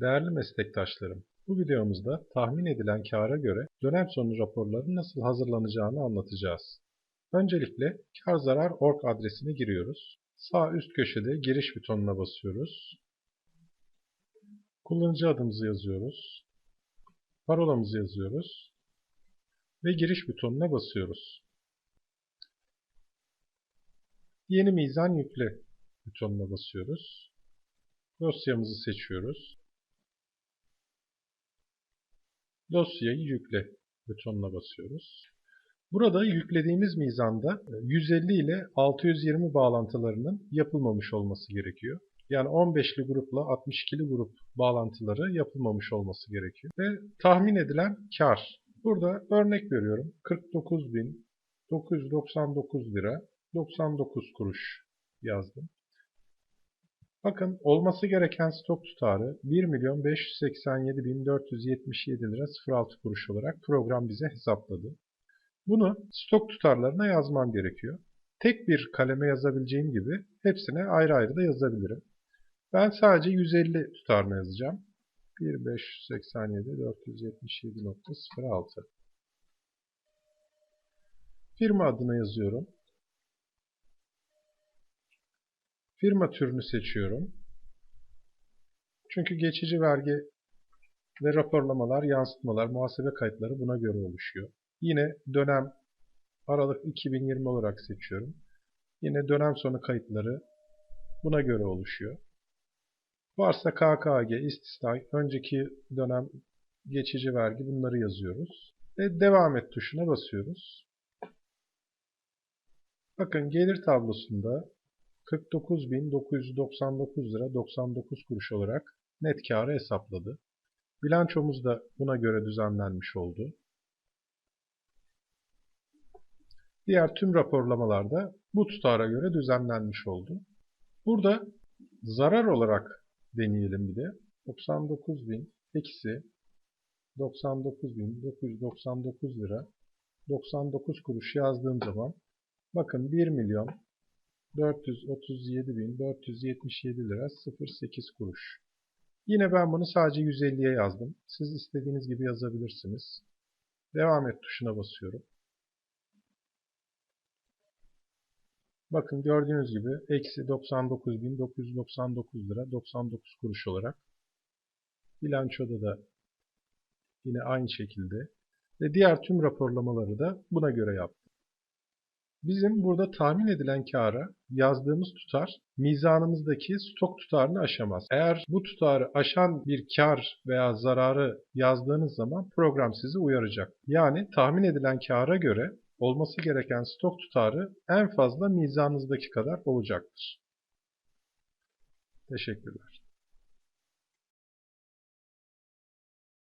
Değerli meslektaşlarım, bu videomuzda tahmin edilen kâra göre dönem sonu raporları nasıl hazırlanacağını anlatacağız. Öncelikle kar zarar org adresine giriyoruz. Sağ üst köşede giriş butonuna basıyoruz. Kullanıcı adımızı yazıyoruz. Parolamızı yazıyoruz. Ve giriş butonuna basıyoruz. Yeni mizan yükle butonuna basıyoruz. Dosyamızı seçiyoruz. Dosyayı yükle butonuna basıyoruz. Burada yüklediğimiz mizanda 150 ile 620 bağlantılarının yapılmamış olması gerekiyor. Yani 15'li grupla 62'li grup bağlantıları yapılmamış olması gerekiyor. Ve tahmin edilen kar. Burada örnek veriyorum. 49.999 lira 99 kuruş yazdım. Bakın olması gereken stok tutarı 1.587.477 lira 06 kuruş olarak program bize hesapladı. Bunu stok tutarlarına yazmam gerekiyor. Tek bir kaleme yazabileceğim gibi hepsine ayrı ayrı da yazabilirim. Ben sadece 150 tutarına yazacağım. 1.587.477.06 Firma adını yazıyorum. Firma türünü seçiyorum. Çünkü geçici vergi ve raporlamalar, yansıtmalar, muhasebe kayıtları buna göre oluşuyor. Yine dönem Aralık 2020 olarak seçiyorum. Yine dönem sonu kayıtları buna göre oluşuyor. Varsa KKG, istisna, önceki dönem geçici vergi bunları yazıyoruz. Ve devam et tuşuna basıyoruz. Bakın gelir tablosunda 49.999 lira 99 kuruş olarak net karı hesapladı. Bilançomuz da buna göre düzenlenmiş oldu. Diğer tüm raporlamalarda bu tutara göre düzenlenmiş oldu. Burada zarar olarak deneyelim bir de. 99.000 eksi 99.999 lira 99 kuruş yazdığım zaman bakın 1 milyon 437.477 lira 08 kuruş. Yine ben bunu sadece 150'ye yazdım. Siz istediğiniz gibi yazabilirsiniz. Devam et tuşuna basıyorum. Bakın gördüğünüz gibi eksi 99.999 lira 99 kuruş olarak bilançoda da yine aynı şekilde ve diğer tüm raporlamaları da buna göre yaptım. Bizim burada tahmin edilen kâra yazdığımız tutar mizanımızdaki stok tutarını aşamaz. Eğer bu tutarı aşan bir kar veya zararı yazdığınız zaman program sizi uyaracak. Yani tahmin edilen kâra göre olması gereken stok tutarı en fazla mizanınızdaki kadar olacaktır. Teşekkürler.